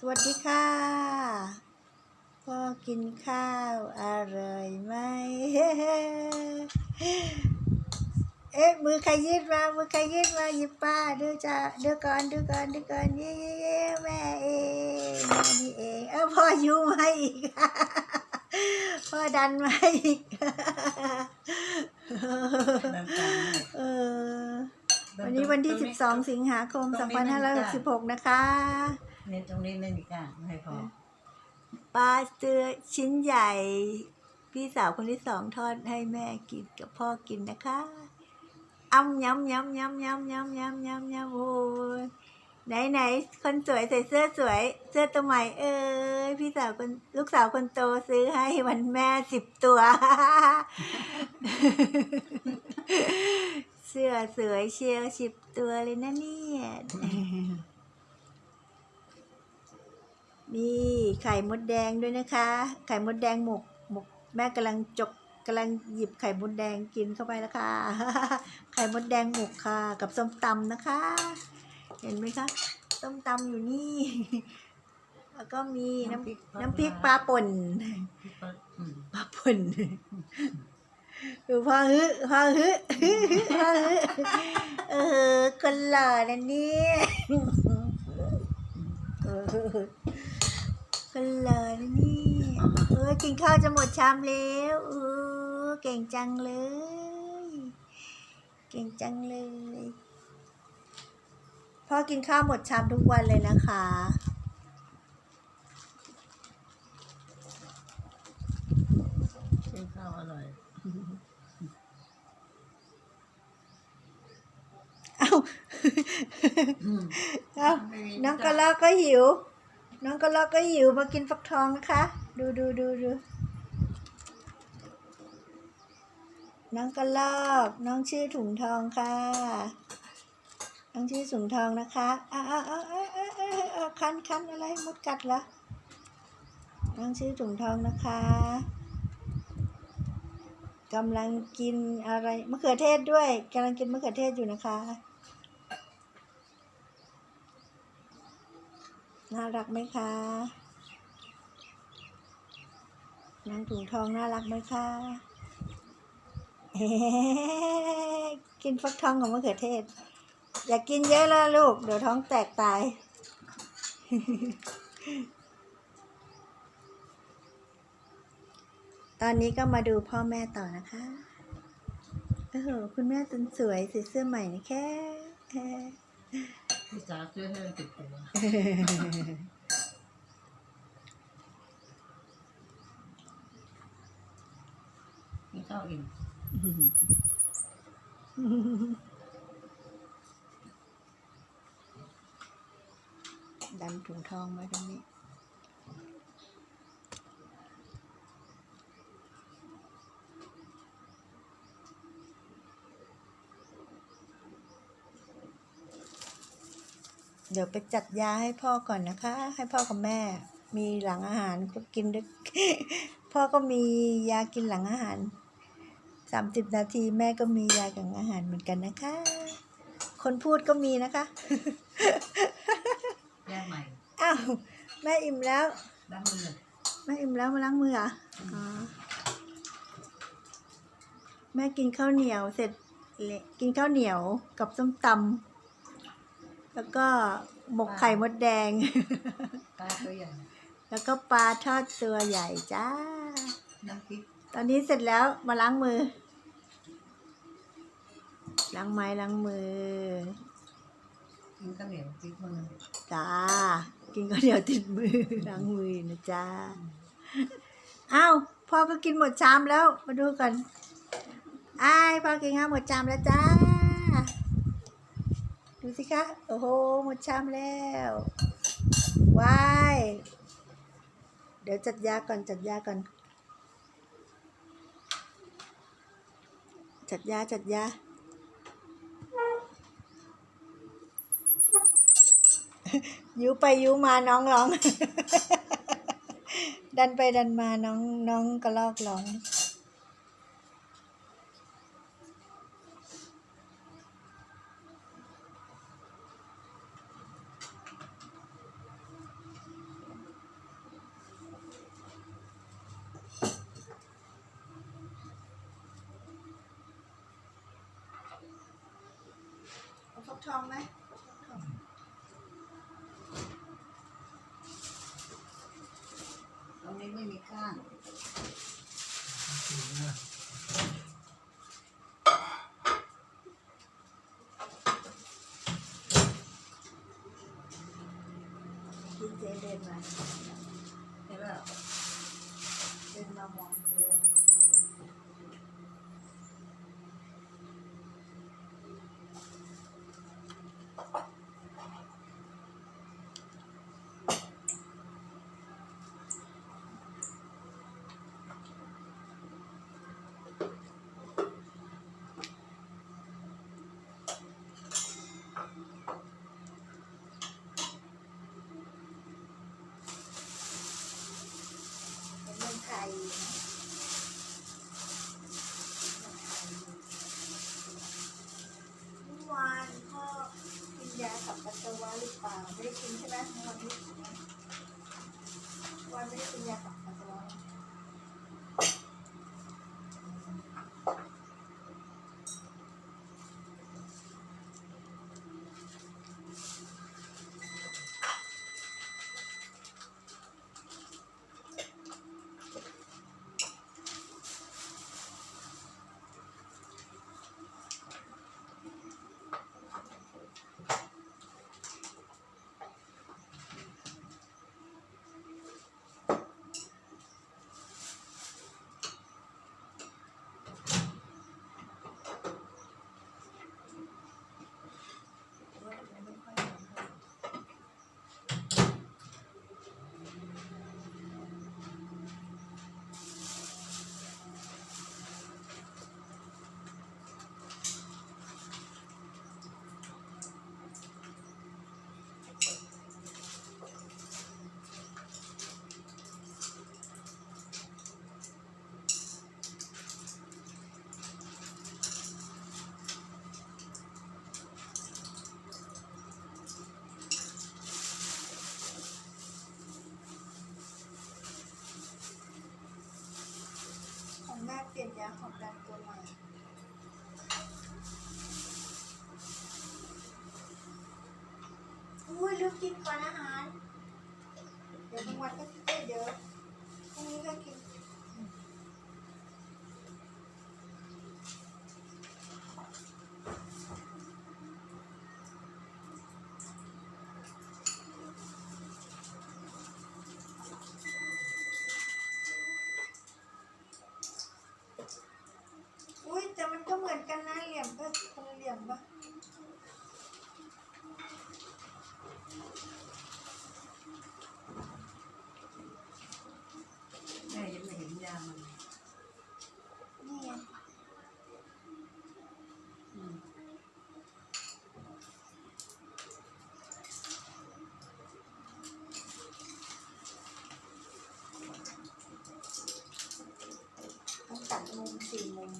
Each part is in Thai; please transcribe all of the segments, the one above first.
สวัสดีค่ะพ่อกินข้าวอร่อยไหมเอ๊ะมือใครยืดมามือใครยืดมาหยิบป้าดูจ้าดูก่อนดูก่อนดูก่อนเย้เย้เย้แม่เองแม่นี่เองเออพ่อยูมาอีกพ่อดันมาอีกน้ำตาลเออวันนี้วันที่ 12 สิงหาคม 2566 นะคะ เนี่ยตรงนี้ไม่มีกล้าไม่ให้พอปลาเตือชิ้นใหญ่ พี่สาวคนที่สองทอดให้แม่กินกับพ่อกินนะคะอ้ำย้ำย้ำย้ำย้ำย้ำย้ำย้ำย้ำโอ้ยไหนไหนคนสวยใส่เสื้อสวย เสื้อตัวใหม่เอ้ยพี่สาวคนลูกสาวคนโตซื้อให้วันแม่สิบตัว เสื้อสวยเชียวสิบตัวเลยนะเนี่ย มีไข่มดแดงด้วยนะคะ ไข่มดแดงหมกหมกแม่กำลังจกกำลังหยิบไข่มดแดงกินเข้าไปแล้วค่ะ ไข่มดแดงหมกค่ะ กับส้มตำนะคะ เห็นไหมคะส้มตำอยู่นี่ แล้วก็มีน้ำน้ำพริกปลาป่นพริกปลาอืมปลาป่นดูพ่อฮึพ่อฮึพ่อฮึเออคนหล่อนะเนี่ย เออคนหล่อนะเนี่ยเออกินข้าวจะหมดชามแล้วเออเก่งจังเลย เก่งจังเลยพ่อกินข้าวหมดชามทุกวันเลยนะคะกินข้าวอร่อยเอ้าอืมเอ้าไม่มีน้องกระลอกก็หิว น้องกระลอกก็หิวมากินฟักทองนะคะ ดูดูดูดูน้องกระลอกน้องชื่อถุงทองค่ะ น้องชื่อถุงทองนะคะอ้าวอ้าวอ้าวอ้าวอ้าอ้าอ้าคันคันอะไรมดกัดเหรอน้องชื่อถุงทองนะคะกำลังกินอะไรมะเขือเทศด้วยกำลังกินมะเขือเทศอยู่นะคะ น่ารักไหมคะนางถุงทองน่ารักไหมคะเอกินฟักทองกับมะเขือเทศ อย่ากกินเยอะแล้วลูก เดี๋ยวท้องแตกตาย ตอนนี้ก็มาดูพ่อแม่ต่อนะคะโอ้โหคุณแม่จนสวยใส่เสื้อใหม่นะแค่ พี่สาวซื้อให้ติดตัวนี่เข้าอิ่มดันถุงทองมาตรงนี้ เดี๋ยวไปจัดยาให้พ่อก่อนนะคะ ให้พ่อกับแม่ มีหลังอาหารก็กินด้วยพ่อก็มียากินหลังอาหารสามสิบนาทีแม่ก็มียาหลังอาหารเหมือนกันนะคะ คนพูดก็มีนะคะแยกใหม่อ้าวแม่อิ่มแล้วล้างมือแม่อิ่มแล้วมาล้างมือเหรออ๋อแม่กินข้าวเหนียวเสร็จเละกินข้าวเหนียวกับส้มตำ แล้วก็หมกไข่มดแดง ปลาตัวใหญ่แล้วก็ปลาทอดตัวใหญ่จ้า น้ำพริกตอนนี้เสร็จแล้วมาล้างมือ ล้างไม้ล้างมือ กินข้าวเหนียวพริกมือจ้า กินข้าวเหนียวติดมือ ล้างมือนะจ้า อ้าวพ่อก็กินหมดชามแล้ว มาดูกัน อ้ายพ่อกินข้าวหมดชามแล้วจ้า ดูสิคะ โอ้โห หมดชามแล้ววายเดี๋ยวจัดยาก่อนจัดยาก่อน จัดยาจัดยายุไปยุมาน้องร้อง ดันไปดันมาน้องน้องกระลอกร้อง ทองไหมตรงนี้ไม่มีก้างกินเจเดินมาใช่ไหมเดินมามองเรือ เป็นเมืองไทยนะเมื่อวานพ่อกินยาขับปัสสาวะหรือเปล่าไม่ได้กินใช่ไหมวันนี้วันไม่ได้กินยาขับปัสสาวะ ของ แม่เปลี่ยาของดันตัวใหม่อุ้ยลูกกินก่อนอาหาร เดี๋ยวบางวันก็เอ้ยเดี๋ยวพรุ่งนี้ก็กิน อุ้ยแต่มันก็เหมือนกันนะเหลี่ยมก็คนละเหลี่ยมปะ แม่ยังไม่เห็นยามัน นี่ไง อืม ต้องตัดมุมสี่มุม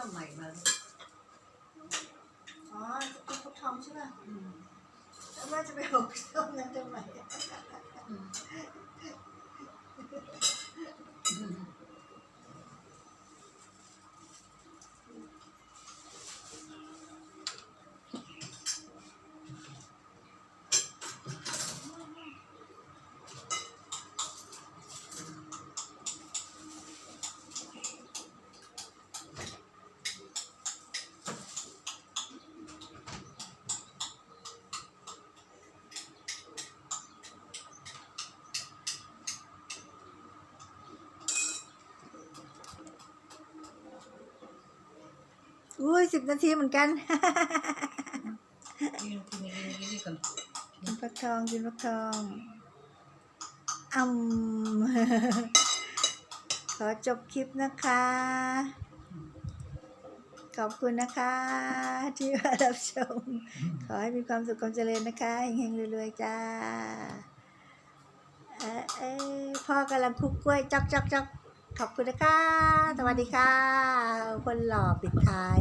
ทำใหม่มาอ๋อจะกินฟักทองใช่ป่ะอืมแล้วแม่จะไปหกต้มนั้นทำไม อุ้ยสิบนาทีเหมือนกันกินกินกินกินก่อนกินฟักทองกินฟักทองอืมขอจบคลิปนะคะ ขอบคุณนะคะ ที่มารับชม ขอให้มีความสุขความเจริญนะคะเฮงๆรวยๆจ้าเอะเอะพ่อกำลังคุกกล้วยจอกจอกจอก ขอบคุณนะคะ สวัสดีค่ะ คนหล่อปิดท้าย